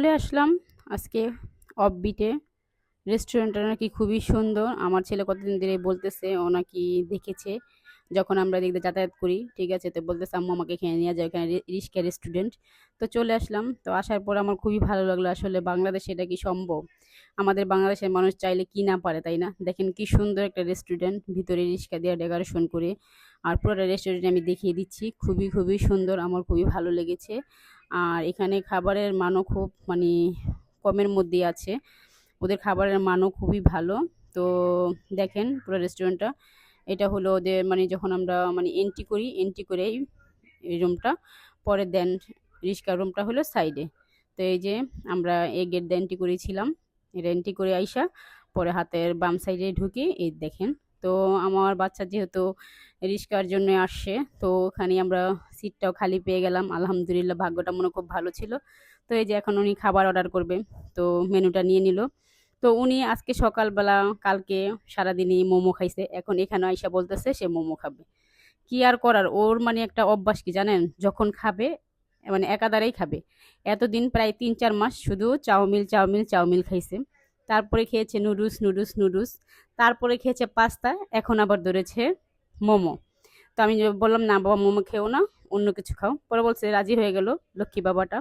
চলে আসলাম আজকে অফবিটে রেস্টুরেন্টটা নাকি খুবই সুন্দর। আমার ছেলে কতদিন ধরে বলতেছে, ও নাকি দেখেছে। যখন আমরা দেখতে যাতায়াত করি, ঠিক আছে? তো বলতেছে, আম্মু, আমাকে খেয়ে নিয়ে যায় এখানে রিস্কা রেস্টুরেন্ট তো চলে আসলাম। তো আসার পর আমার খুবই ভালো লাগল। আসলে বাংলাদেশে এটা কি সম্ভব? আমাদের বাংলাদেশের মানুষ চাইলে কি না পারে, তাই না? দেখেন কি সুন্দর একটা রেস্টুরেন্ট, ভিতরে রিস্কা দিয়ে, ডেকোরেশন করে, আর পুরোটা রেস্টুরেন্ট আমি দেখিয়ে দিচ্ছি। খুবই খুবই সুন্দর, আমার খুবই ভালো লেগেছে। আর এখানে খাবারের মানও খুব মানে কমের মধ্যে আছে। ওদের খাবারের মানও খুবই ভালো। তো দেখেন পুরো রেস্টুরেন্টটা। এটা হলো ওদের মানে যখন আমরা মানে এন্ট্রি করি এন্ট্রি করেই এই রুমটা পরে দেন রিস্কা রুমটা হলো সাইডে তো এই যে আমরা এই গেট দিয়ে এন্ট্রি করেছিলাম, এটা এন্ট্রি করে আইসা, পরে হাতের বাম সাইডে ঢুকি, এই দেখেন। তো আমার বাচ্চা যেহেতু রিস্কার জন্য আসছে, তো ওখানে আমরা সিটটাও খালি পেয়ে গেলাম। আলহামদুলিল্লাহ, ভাগ্যটা মনে খুব ভালো ছিল। তো এই যে এখন উনি খাবার অর্ডার করবে, তো মেনুটা নিয়ে নিল। তো উনি আজকে সকালবেলা, কালকে সারাদিনই মোমো খাইছে। এখন এখানে আইসা বলতেছে সে মোমো খাবে। কি আর করার? ওর মানে একটা অভ্যাস কি জানেন? যখন খাবে মানে একাদারেই খাবে। এতদিন প্রায় তিন চার মাস শুধু চাউমিল চাউমিল চাউমিল খাইছে। তারপরে খেয়েছে নুডলস নুডলস নুডলস। তারপরে খেয়েছে পাস্তা, এখন আবার ধরেছে মোমো। তো আমি বললাম, না বাবা, মোমো খেও না, অন্য কিছু খাও। পরে বলছে, রাজি হয়ে গেল, লক্ষ্মী বাবাটা।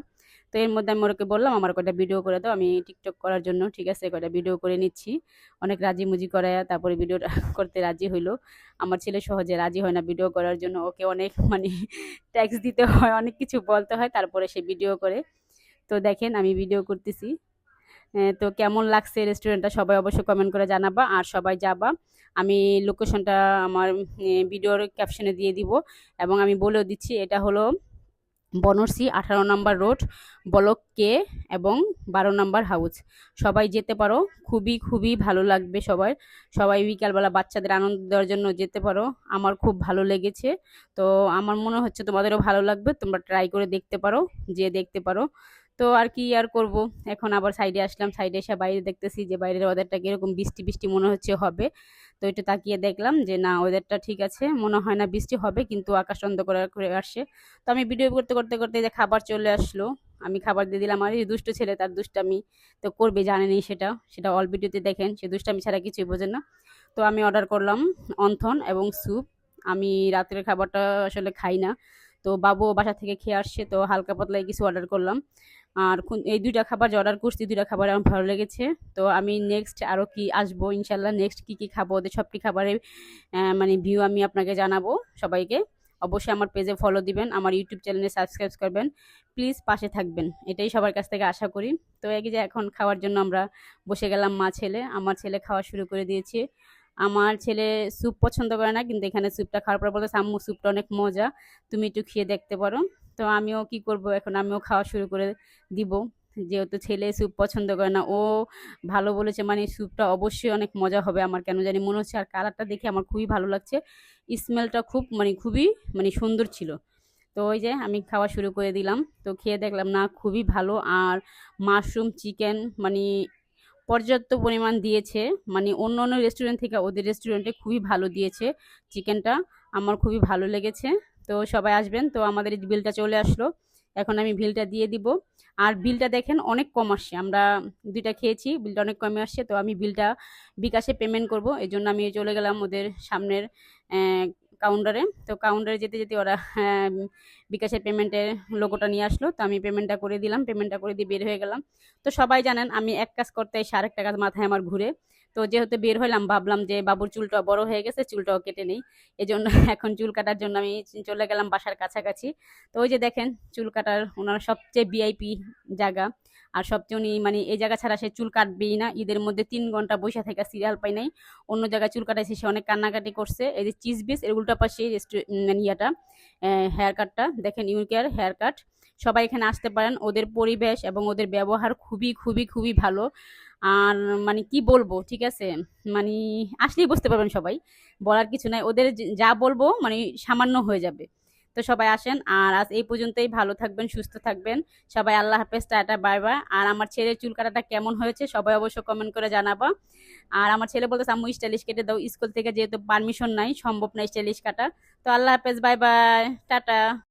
তো এর মধ্যে আমি ওরকে বললাম, আমার কয়টা ভিডিও করে দাও, আমি টিকটক করার জন্য, ঠিক আছে, কয়টা ভিডিও করে নিচ্ছি। অনেক রাজি মুজি করায়, তারপরে ভিডিওটা করতে রাজি হইল। আমার ছেলে সহজে রাজি হয় না ভিডিও করার জন্য, ওকে অনেক মানে ট্যাক্স দিতে হয়, অনেক কিছু বলতে হয়, তারপরে সে ভিডিও করে। তো দেখেন, আমি ভিডিও করতেছি। তো কেমন লাগছে রেস্টুরেন্টটা সবাই অবশ্যই কমেন্ট করে জানাবা, আর সবাই যাবা। আমি লোকেশনটা আমার ভিডিওর ক্যাপশনে দিয়ে দিব, এবং আমি বলেও দিচ্ছি, এটা হলো বনরসি, আঠারো নম্বর রোড, ব্লক কে এবং বারো নম্বর হাউস। সবাই যেতে পারো, খুবই খুবই ভালো লাগবে সবাই সবাই বিকালবেলা বাচ্চাদের আনন্দ দেওয়ার জন্য যেতে পারো। আমার খুব ভালো লেগেছে। তো আমার মনে হচ্ছে তোমাদেরও ভালো লাগবে। তোমরা ট্রাই করে দেখতে পারো যে দেখতে পারো। তো আর কি আর করব? এখন আবার সাইডে আসলাম সাইডে এসে বাইরে দেখতেছি যে বাইরের ওদেরটা কীরকম বৃষ্টি বৃষ্টি মনে হচ্ছে হবে। তো একটু তাকিয়ে দেখলাম যে না ওয়েদারটা ঠিক আছে, মনে হয় না বৃষ্টি হবে, কিন্তু আকাশ অন্ধ করে আসছে। তো আমি ভিডিও করতে করতে করতে যে খাবার চলে আসলো, আমি খাবার দিয়ে দিলাম আর এই দুষ্ট ছেলে, তার দুষ্টামি তো করবে, জানেনি সেটা সেটা অল ভিডিওতে দেখেন, সে দুষ্টামি ছাড়া কিছুই বোঝেন না। তো আমি অর্ডার করলাম অন্থন এবং স্যুপ আমি রাত্রের খাবারটা আসলে খাই না। তো বাবু বাসা থেকে খেয়ে আসছে, তো হালকা পাতলায় কিছু অর্ডার করলাম। আর এই দুইটা খাবার যে অর্ডার করছি, দুইটা খাবার আমার ভালো লেগেছে। তো আমি নেক্সট আরও কি আসব? ইনশাল্লাহ নেক্সট কী কী খাব? ওদের সবটি খাবারের মানে ভিউ আমি আপনাকে জানাব সবাইকে। অবশ্যই আমার পেজে ফলো দিবেন, আমার ইউটিউব চ্যানেলে সাবস্ক্রাইব করবেন। প্লিজ পাশে থাকবেন। এটাই সবার কাছ থেকে আশা করি। তো এই যে এখন খাওয়ার জন্য আমরা বসে গেলাম মা ছেলে। আমার ছেলে খাওয়া শুরু করে দিয়েছে। আমার ছেলে স্যুপ পছন্দ করে না, কিন্তু এখানে স্যুপটা খাওয়ার পর বলতে আম্মু স্যুপটা অনেক মজা। তুমি একটু খেয়ে দেখতে পারো। তো আমিও কি করব? এখন আমিও খাওয়া শুরু করে দিব। যেহেতু ছেলে স্যুপ পছন্দ করে না, ও ভালো বলেছে মানে স্যুপটা অবশ্যই অনেক মজা হবে আমার। কেন জানি মনে হচ্ছে আর কালারটা দেখে আমার খুবই ভালো লাগছে। স্মেলটা খুব মানে খুবই মানে সুন্দর ছিল। তো ওই যে আমি খাওয়া শুরু করে দিলাম। তো খেয়ে দেখলাম, না, খুবই ভালো। আর মাশরুম চিকেন মানে পর্যাপ্ত পরিমাণ দিয়েছে। মানে অন্য অন্য রেস্টুরেন্ট থেকে ওদের রেস্টুরেন্টে খুবই ভালো দিয়েছে চিকেনটা। আমার খুবই ভালো লেগেছে। তো সবাই আসবেন। তো আমাদের এই বিলটা চলে আসলো। এখন আমি বিলটা দিয়ে দিব। আর বিলটা দেখেন অনেক কম আসছে। আমরা দুইটা খেয়েছি, বিলটা অনেক কমে আসছে। তো আমি বিলটা বিকাশে পেমেন্ট করব। এই জন্য আমি চলে গেলাম ওদের সামনের কাউন্টারে তো কাউন্টারে যেতে যেতে ওরা বিকাশের পেমেন্টের লোগোটা নিয়ে আসলো। তো আমি পেমেন্টটা করে দিলাম। পেমেন্টটা করে দিয়ে বের হয়ে গেলাম। তো সবাই জানেন, আমি এক কাজ করতে এসে আরেকটা কাজ মাথায় আমার ঘুরে। তো যেহেতু বের হলাম ভাবলাম যে বাবুর চুলটা বড় হয়ে গেছে, চুলটাও কেটে নেই। এই জন্য এখন চুল কাটার জন্য আমি চলে গেলাম বাসার কাছাকাছি। তো ওই যে দেখেন, চুল কাটার ওনার সবচেয়ে ভিআইপি জায়গা। আর সবচেয়ে উনি মানে এই জায়গা ছাড়া সে চুল কাটবেই না। ঈদের মধ্যে তিন ঘণ্টা বসে থেকে সিরিয়াল পাই নাই। অন্য জায়গায় চুল কাটাইছে, সে অনেক কান্নাকাটি করছে। এই যে চিজ বিস এর উল্টা পাশে মানে ইয়াটা হেয়ার কাটটা দেখেন ইউকেয়ার হেয়ার কাট সবাই এখানে আসতে পারেন। ওদের পরিবেশ এবং ওদের ব্যবহার খুবই খুবই খুবই ভালো। আর মানে কি বলব, ঠিক আছে? মানে আসলেই বুঝতে পারবেন সবাই, বলার কিছু নাই। ওদের যা বলব মানে সামান্য হয়ে যাবে। তো সবাই আসেন আর আজ এই পর্যন্তই। ভালো থাকবেন, সুস্থ থাকবেন। সবাই আল্লাহ হাফেজ, টাটা, বাই বাই। আর আমার ছেলের চুল কাটাটা কেমন হয়েছে সবাই অবশ্যই কমেন্ট করে জানাবা। আর আমার ছেলে বলতেছে, আম্মু, স্টাইলিশ কেটে দাও। স্কুল থেকে যেহেতু পারমিশন নাই, সম্ভব নাই স্টাইলিশ কাটা। তো আল্লাহ হাফেজ, বাই বাই। টাটা।